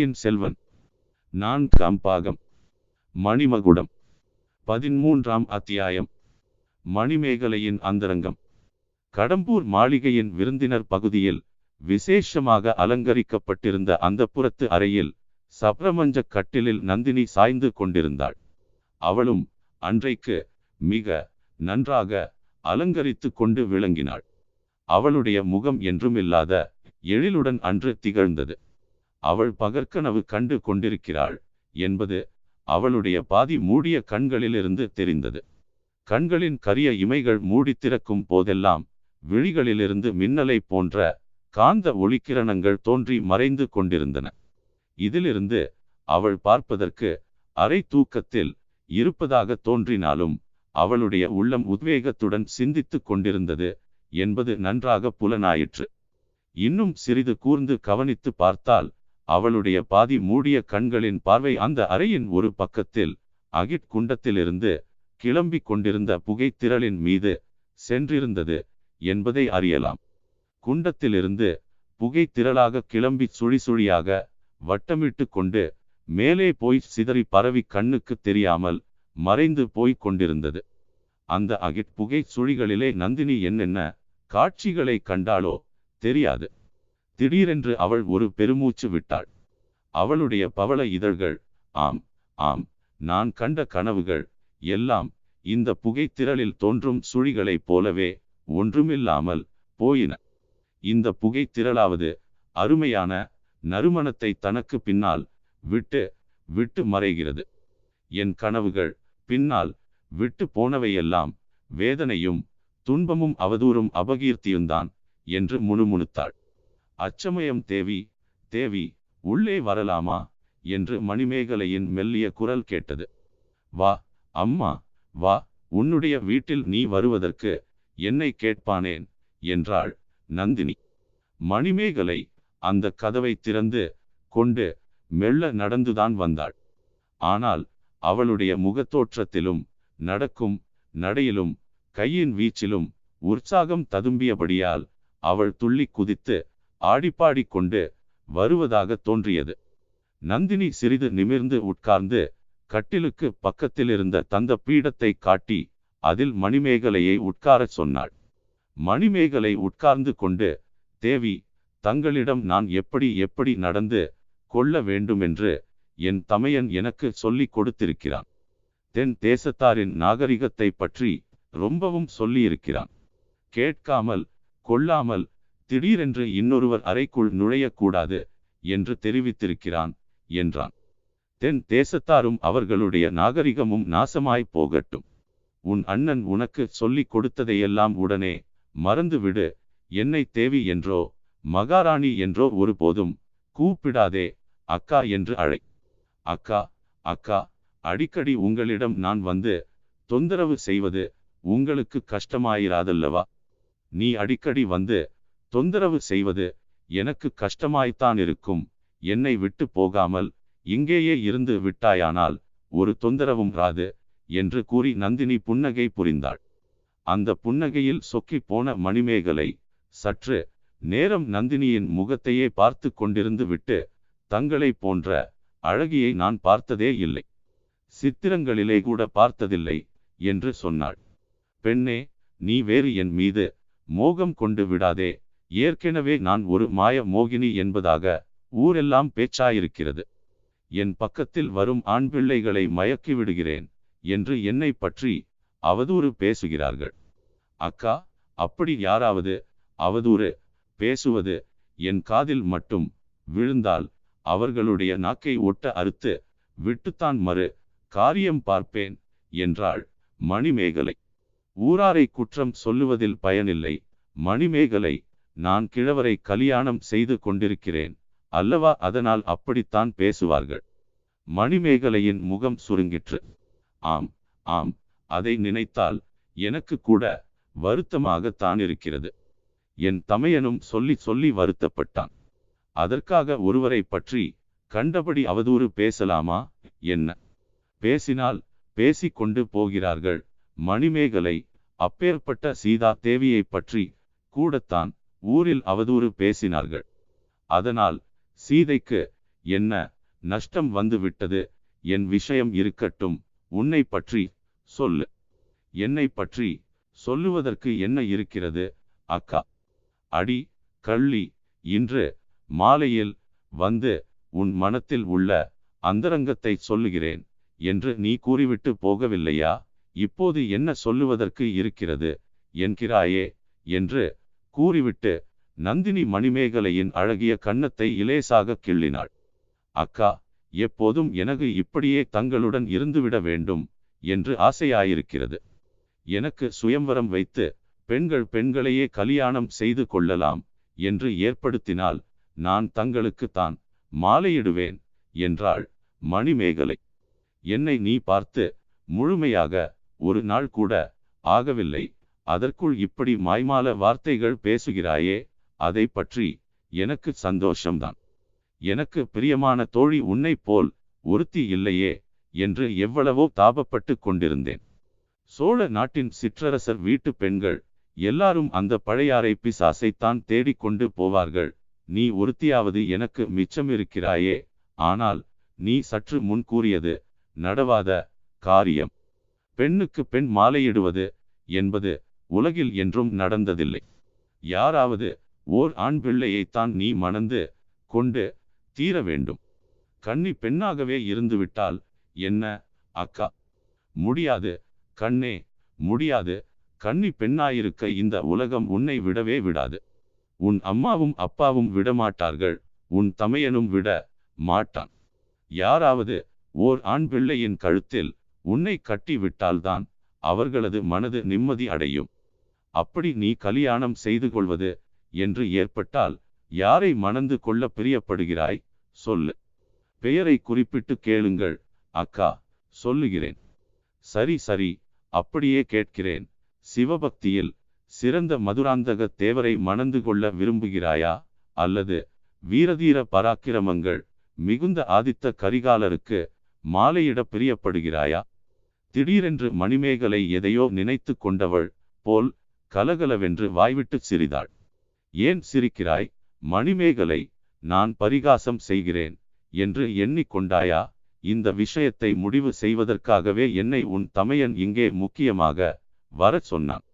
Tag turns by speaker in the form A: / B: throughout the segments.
A: பொன்னியின் செல்வன். நான்காம் பாகம் மணிமகுடம். பதிமூன்றாம் அத்தியாயம். மணிமேகலையின் அந்தரங்கம். கடம்பூர் மாளிகையின் விருந்தினர் பகுதியில் விசேஷமாக அலங்கரிக்கப்பட்டிருந்த அந்தப்புறத்து அறையில் சப்ரமஞ்ச கட்டிலில் நந்தினி சாய்ந்து கொண்டிருந்தாள். அவளும் அன்றைக்கு மிக நன்றாக அலங்கரித்து கொண்டு விளங்கினாள். அவளுடைய முகம் என்றுமில்லாத எழிலுடன் அன்று திகழ்ந்தது. அவள் பகற்கனவு கண்டு கொண்டிருக்கிறாள் என்பது அவளுடைய பாதி மூடிய கண்களிலிருந்து தெரிந்தது. கண்களின் கரிய இமைகள் மூடி திறக்கும் போதெல்லாம் விழிகளிலிருந்து மின்னலை போன்ற காந்த ஒளிக்கிரணங்கள் தோன்றி மறைந்து கொண்டிருந்தன. இதிலிருந்து அவள் பார்ப்பதற்கு அரை தூக்கத்தில் இருப்பதாக தோன்றினாலும் அவளுடைய உள்ளம் உத்வேகத்துடன் சிந்தித்துக் கொண்டிருந்தது என்பது நன்றாக புலனாயிற்று. இன்னும் சிறிது கூர்ந்து கவனித்து பார்த்தால் அவளுடைய பாதி மூடிய கண்களின் பார்வை அந்த அறையின் ஒரு பக்கத்தில் அகிட் குண்டத்திலிருந்து கிளம்பிக் கொண்டிருந்த புகைத்திரளின் மீது சென்றிருந்தது என்பதை அறியலாம். குண்டத்திலிருந்து புகைத்திரளாக கிளம்பி சுழி சுழியாக வட்டமிட்டு கொண்டு மேலே போய் சிதறி பரவி கண்ணுக்கு தெரியாமல் மறைந்து போய்க் கொண்டிருந்தது. அந்த அகிட் புகை சுழிகளிலே நந்தினி என்னென்ன காட்சிகளை கண்டாலோ தெரியாது. திடீரென்று அவள் ஒரு பெருமூச்சு விட்டாள். அவளுடைய பவள இதழ்கள் ஆம் ஆம் நான் கண்ட கனவுகள் எல்லாம் இந்த புகைத்திரளில் தோன்றும் சுழிகளைப் போலவே ஒன்றுமில்லாமல் போயின. இந்த புகைத்திரளாவது அருமையான நறுமணத்தை தனக்கு பின்னால் விட்டு விட்டு மறைகிறது. என் கனவுகள் பின்னால் விட்டு போனவையெல்லாம் வேதனையும் துன்பமும் அவதூறும் அபகீர்த்தியும்தான் என்று முணுமுணுத்தாள். அச்சமயம் தேவி தேவி உள்ளே வரலாமா? என்று மணிமேகலையின் மெல்லிய குரல் கேட்டது. வா அம்மா வா உன்னுடைய வீட்டில் நீ வருவதற்கு என்னை கேட்பானேன்? என்றாள் நந்தினி. மணிமேகலை அந்த கதவை திறந்து கொண்டு மெல்ல நடந்துதான் வந்தாள். ஆனால் அவளுடைய முகத்தோற்றத்திலும் நடக்கும் நடையிலும் கையின் வீச்சிலும் உற்சாகம் ததும்பியபடியால் அவள் துள்ளி குதித்து ஆடிப்பாடிக்கொண்டு வருவதாக தோன்றியது. நந்தினி சிறிது நிமிர்ந்து உட்கார்ந்து கட்டிலுக்கு பக்கத்தில் இருந்த தந்த பீடத்தை காட்டி அதில் மணிமேகலையை உட்காரச் சொன்னாள். மணிமேகலை உட்கார்ந்து கொண்டு தேவி தங்களிடம் நான் எப்படி எப்படி நடந்து கொள்ள வேண்டுமென்று என் தமையன் எனக்கு சொல்லிக் கொடுத்திருக்கிறான். தென் தேசத்தாரின் நாகரிகத்தை பற்றி ரொம்பவும் சொல்லியிருக்கிறான். கேட்காமல் கொள்ளாமல் திடீரென்று இன்னொருவர் அறைக்குள் நுழையக்கூடாது என்று தெரிவித்திருக்கிறான் என்றான். தென் தேசத்தாரும் அவர்களுடைய நாகரிகமும் நாசமாய் போகட்டும். உன் அண்ணன் உனக்கு சொல்லிக் கொடுத்ததையெல்லாம் உடனே மறந்துவிடு. என்னை தேவி என்றோ மகாராணி என்றோ ஒருபோதும் கூப்பிடாதே அக்கா என்று அழை. அக்கா அக்கா அடிக்கடி உங்களிடம் நான் வந்து தொந்தரவு செய்வது உங்களுக்கு கஷ்டமாயிராதல்லவா? நீ அடிக்கடி வந்து தொந்தரவு செய்வது எனக்கு கஷ்டமாய்த்தான் இருக்கும். என்னை விட்டு போகாமல் இங்கேயே இருந்து விட்டாயானால் ஒரு தொந்தரவும் ராது என்று கூறி நந்தினி புன்னகை புரிந்தாள். அந்த புன்னகையில் சொக்கி போன மணிமேகலை சற்று நேரம் நந்தினியின் முகத்தையே பார்த்து கொண்டிருந்து விட்டு தங்களை போன்ற அழகியை நான் பார்த்ததே இல்லை. சித்திரங்களிலே கூட பார்த்ததில்லை என்று சொன்னாள். பெண்ணே நீ வேறு என் மீது மோகம் கொண்டு விடாதே. ஏற்கனவே நான் ஒரு மாய மோகினி என்பதாக ஊரெல்லாம் பேச்சாயிருக்கிறது. என் பக்கத்தில் வரும் ஆண் பிள்ளைகளை மயக்கி விடுகிறேன் என்று என்னை பற்றி அவதூறு பேசுகிறார்கள். அக்கா அப்படி யாராவது அவதூறு பேசுவது என் காதில் மட்டும் விழுந்தால் அவர்களுடைய நாக்கை ஒட்ட அறுத்து விட்டுத்தான் மறு காரியம் பார்ப்பேன் என்றாள் மணிமேகலை. ஊராரை குற்றம் சொல்லுவதில் பயனில்லை. மணிமேகலை நான் கிழவரை கல்யாணம் செய்து கொண்டிருக்கிறேன். அல்லவா அதனால் அப்படித்தான் பேசுவார்கள். மணிமேகலையின் முகம் சுருங்கிற்று. ஆம் ஆம் அதை நினைத்தால் எனக்கு கூட வருத்தமாகத்தான் இருக்கிறது. என் தமையனும் சொல்லி சொல்லி வருத்தப்பட்டான். அதற்காக ஒருவரை பற்றி கண்டபடி அவதூறு பேசலாமா என்ன? பேசினால் பேசிக்கொண்டு போகிறார்கள். மணிமேகலை அப்பேற்பட்ட சீதா தேவியை பற்றி கூடத்தான் ஊரில் அவதூறு பேசினார்கள். அதனால் சீதைக்கு என்ன நஷ்டம் வந்துவிட்டது என் விஷயம் இருக்கட்டும் உன்னை பற்றி சொல்லு. என்னை பற்றி சொல்லுவதற்கு என்ன இருக்கிறது அக்கா? அடி கள்ளி இன்று மாலையில் வந்து உன் மனத்தில் உள்ள அந்தரங்கத்தை சொல்லுகிறேன் என்று நீ கூறிவிட்டு போகவில்லையா? இப்போது என்ன சொல்லுவதற்கு இருக்கிறது என்கிறாயே என்று கூறிவிட்டு நந்தினி மணிமேகலையின் அழகிய கன்னத்தை இலேசாக கிள்ளினாள். அக்கா எப்போதும் எனக்கு இப்படியே தங்களுடன் இருந்துவிட வேண்டும் என்று ஆசையாயிருக்கிறது. எனக்கு சுயம்வரம் வைத்து பெண்கள் பெண்களையே கல்யாணம் செய்து கொள்ளலாம் என்று ஏற்படுத்தினால் நான் தங்களுக்கு தான் மாலையிடுவேன் என்றாள் மணிமேகலை. என்னை நீ பார்த்து முழுமையாக ஒரு நாள் கூட ஆகவில்லை. அதற்குள் இப்படி மாய்மால வார்த்தைகள் பேசுகிறாயே அதை பற்றி எனக்கு சந்தோஷம்தான். எனக்கு பிரியமான தோழி உன்னை போல் ஒருத்தி இல்லையே என்று எவ்வளவோ தாபப்பட்டு கொண்டிருந்தேன். சோழ நாட்டின் சிற்றரசர் வீட்டு பெண்கள் எல்லாரும் அந்த பழையாறை பிசாசைத்தான் தேடிக்கொண்டு போவார்கள். நீ ஒருத்தியாவது எனக்கு மிச்சம் இருக்கிறாயே ஆனால் நீ சற்று முன் கூறியது நடவாத காரியம். பெண்ணுக்கு பெண் மாலையிடுவது என்பது உலகில் என்றும் நடந்ததில்லை. யாராவது ஓர் ஆண் பிள்ளையைத்தான் நீ மணந்து கொண்டு தீர வேண்டும். கன்னி பெண்ணாகவே இருந்துவிட்டால் என்ன அக்கா? முடியாது கண்ணே முடியாது. கன்னி பெண்ணாயிருக்க இந்த உலகம் உன்னை விடவே விடாது. உன் அம்மாவும் அப்பாவும் விடமாட்டார்கள் உன் தமையனும் விட மாட்டான். யாராவது ஓர் ஆண் பிள்ளையின் கழுத்தில் உன்னை கட்டி விட்டால்தான் அவர்களது மனது நிம்மதி அடையும். அப்படி நீ கல்யாணம் செய்து கொள்வது என்று ஏற்பட்டால் யாரை மணந்து கொள்ள பிரியப்படுகிறாய்? சொல்லு பெயரை குறிப்பிட்டு கேளுங்கள். அக்கா சொல்லுகிறேன். சரி சரி அப்படியே கேட்கிறேன். சிவபக்தியில் சிறந்த மதுராந்தக தேவரை மணந்து கொள்ள விரும்புகிறாயா? அல்லது வீரதீர பராக்கிரமங்கள் மிகுந்த ஆதித்த கரிகாலருக்கு மாலையிட பிரியப்படுகிறாயா? திடீரென்று மணிமேகலை எதையோ நினைத்து கொண்டவள் போல் கலகலவென்று வாய்விட்டு சிரிதாள் ஏன் சிரிக்கிறாய்? மணிமேகலை நான் பரிகாசம் செய்கிறேன் என்று எண்ணிக்கொண்டாயா இந்த விஷயத்தை முடிவு செய்வதற்காகவே என்னை உன் தமையன் இங்கே முக்கியமாக வரச் சொன்னான்.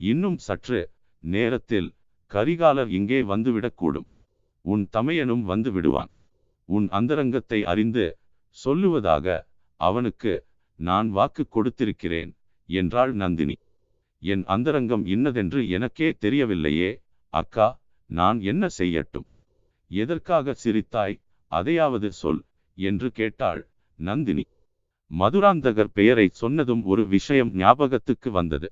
A: இன்னும் சற்று நேரத்தில் கரிகாலர் இங்கே வந்துவிடக்கூடும். உன் தமையனும் வந்து விடுவான். உன் அந்தரங்கத்தை அறிந்து சொல்லுவதாக அவனுக்கு நான் வாக்கு கொடுத்திருக்கிறேன் என்றாள் நந்தினி. என் அந்தரங்கம் இன்னதென்று எனக்கே தெரியவில்லையே அக்கா நான் என்ன செய்யட்டும்? எதற்காக சிரித்தாய்? அதையாவது சொல் என்று கேட்டாள் நந்தினி. மதுராந்தகர் பெயரை சொன்னதும் ஒரு விஷயம் ஞாபகத்துக்கு வந்தது.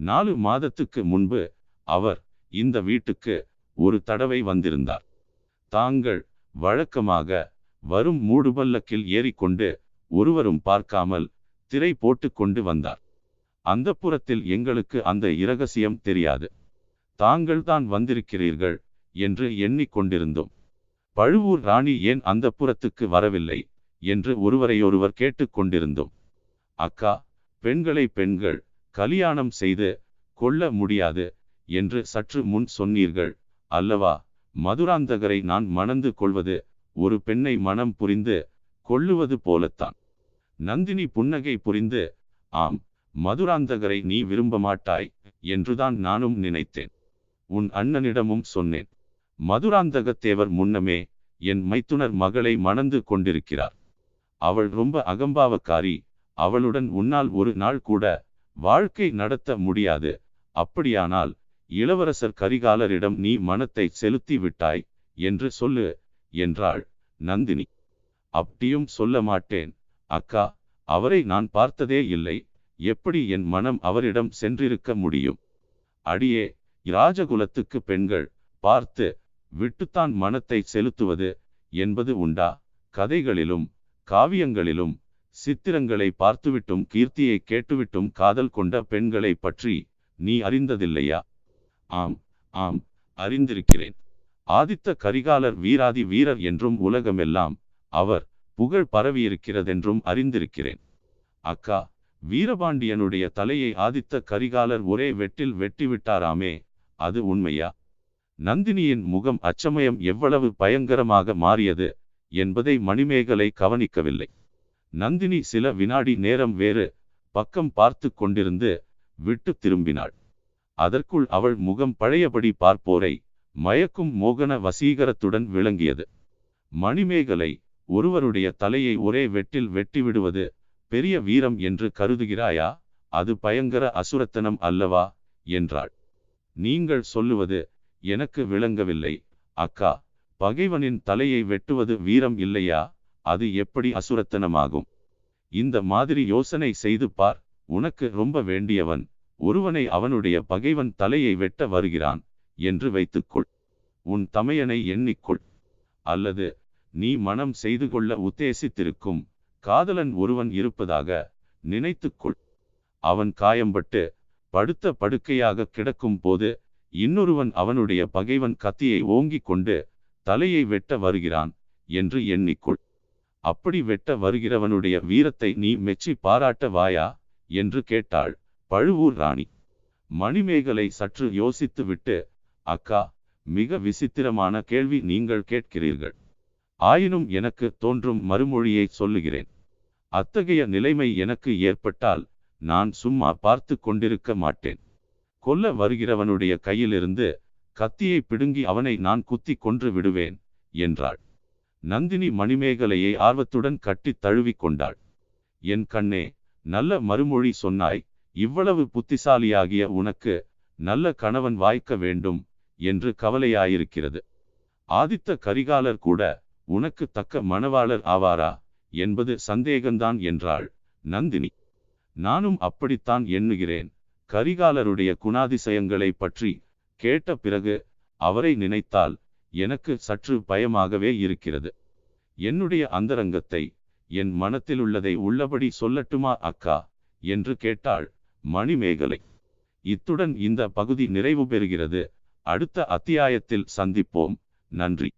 A: நாலு மாதத்துக்கு முன்பு அவர் இந்த வீட்டுக்கு ஒரு தடவை வந்திருந்தார். தாங்கள் வழக்கமாக வரும் மூடுபல்லக்கில் ஏறிக்கொண்டு ஒருவரும் பார்க்காமல் திரை போட்டு கொண்டு வந்தார். அந்த புறத்தில் எங்களுக்கு அந்த இரகசியம் தெரியாது. தாங்கள் தான் வந்திருக்கிறீர்கள் என்று எண்ணிக்கொண்டிருந்தோம். பழுவூர் ராணி ஏன் அந்த புறத்துக்கு வரவில்லை என்று ஒருவரையொருவர் கேட்டுக்கொண்டிருந்தோம். அக்கா பெண்களை பெண்கள் கல்யாணம் செய்து கொள்ள முடியாது என்று சற்று முன் சொன்னீர்கள் அல்லவா? மதுராந்தகரை நான் மணந்து கொள்வது ஒரு பெண்ணை மனம் புரிந்து கொள்ளுவது போலத்தான். நந்தினி புன்னகை புரிந்து ஆம் மதுராந்தகரை நீ விரும்ப மாட்டாய் என்றுதான் நானும் நினைத்தேன். உன் அண்ணனிடமும் சொன்னேன். மதுராந்தகத்தேவர் முன்னமே என் மைத்துனர் மகளை மணந்து கொண்டிருக்கிறார். அவள் ரொம்ப அகம்பாவக்காரி. அவளுடன் உன்னால் ஒரு நாள் கூட வாழ்க்கை நடத்த முடியாது. அப்படியானால் இளவரசர் கரிகாலரிடம் நீ மனத்தை செலுத்தி விட்டாய் என்று சொல்லு என்றாள் நந்தினி. அப்படியும் சொல்ல மாட்டேன். அக்கா அவரை நான் பார்த்ததே இல்லை. எப்படி என் மனம் அவரிடம் சென்றிருக்க முடியும்? அடியே இராஜகுலத்துக்கு பெண்கள் பார்த்து விட்டுத்தான் மனத்தை செலுத்துவது என்பது உண்டா? கதைகளிலும் காவியங்களிலும் சித்திரங்களை பார்த்துவிட்டும் கீர்த்தியை கேட்டுவிட்டும் காதல் கொண்ட பெண்களை பற்றி நீ அறிந்ததில்லையா? ஆம் ஆம் அறிந்திருக்கிறேன். ஆதித்த கரிகாலர் வீராதி வீரர் என்றும் உலகமெல்லாம் அவர் புகழ் பரவியிருக்கிறதென்றும் அறிந்திருக்கிறேன். அக்கா வீரபாண்டியனுடைய தலையை ஆதித்த கரிகாலர் ஒரே வெட்டில் வெட்டிவிட்டாராமே அது உண்மையா? நந்தினியின் முகம் அச்சமயம் எவ்வளவு பயங்கரமாக மாறியது என்பதை மணிமேகலை கவனிக்கவில்லை. நந்தினி சில வினாடி நேரம் வேறு பக்கம் பார்த்து கொண்டிருந்து விட்டு திரும்பினாள். அதற்குள் அவள் முகம் பழையபடி பார்ப்போரை மயக்கும் மோகன வசீகரத்துடன் விளங்கியது. மணிமேகலை ஒருவருடைய தலையை ஒரே வெட்டில் வெட்டிவிடுவது பெரிய வீரம் என்று கருதுகிறாயா? அது பயங்கர அசுரத்தனம் அல்லவா? என்றாள். நீங்கள் சொல்லுவது எனக்கு விளங்கவில்லை. அக்கா பகைவனின் தலையை வெட்டுவது வீரம் இல்லையா? அது எப்படி அசுரத்தனமாகும்? இந்த மாதிரி யோசனை செய்து பார். உனக்கு ரொம்ப வேண்டியவன். ஒருவனை அவனுடைய பகைவன் தலையை வெட்ட வருகிறான் என்று வைத்துக்கொள். உன் தமையனை எண்ணிக்கொள். அல்லது நீ மனம் செய்து கொள்ள உத்தேசித்திருக்கும் காதலன் ஒருவன் இருப்பதாக நினைத்துக்கொள். அவன் காயம்பட்டு படுத்த படுக்கையாக கிடக்கும் போது இன்னொருவன் அவனுடைய பகைவன் கத்தியை ஓங்கிக் கொண்டு தலையை வெட்ட வருகிறான் என்று எண்ணிக்கொள். அப்படி வெட்ட வருகிறவனுடைய வீரத்தை நீ மெச்சி பாராட்ட வாயா என்று கேட்டாள் பழுவூர் ராணி. மணிமேகலை சற்று யோசித்துவிட்டு அக்கா மிக விசித்திரமான கேள்வி நீங்கள் கேட்கிறீர்கள். ஆயினும் எனக்கு தோன்றும் மறுமொழியை சொல்லுகிறேன். அத்தகைய நிலைமை எனக்கு ஏற்பட்டால் நான் சும்மா பார்த்து கொண்டிருக்க மாட்டேன். கொல்ல வருகிறவனுடைய கையிலிருந்து கத்தியை பிடுங்கி அவனை நான் குத்தி கொன்று விடுவேன் என்றாள். நந்தினி மணிமேகலையை ஆர்வத்துடன் கட்டி தழுவி கொண்டாள். என் கண்ணே நல்ல மறுமொழி சொன்னாய் இவ்வளவு புத்திசாலியாகிய உனக்கு நல்ல கணவன் வாய்க்க வேண்டும் என்று கவலையாயிருக்கிறது. ஆதித்த கரிகாலர் கூட உனக்கு தக்க மணவாளர் ஆவாரா? என்பது சந்தேகந்தான் என்றாள். நந்தினி நானும் அப்படித்தான் எண்ணுகிறேன். கரிகாலருடைய குணாதிசயங்களை பற்றி கேட்ட பிறகு அவரை நினைத்தால் எனக்கு சற்று பயமாகவே இருக்கிறது. என்னுடைய அந்தரங்கத்தை என் மனத்திலுள்ளதை உள்ளபடி சொல்லட்டுமா அக்கா? என்று கேட்டாள் மணிமேகலை. இத்துடன் இந்த பகுதி நிறைவு பெறுகிறது. அடுத்த அத்தியாயத்தில் சந்திப்போம். நன்றி.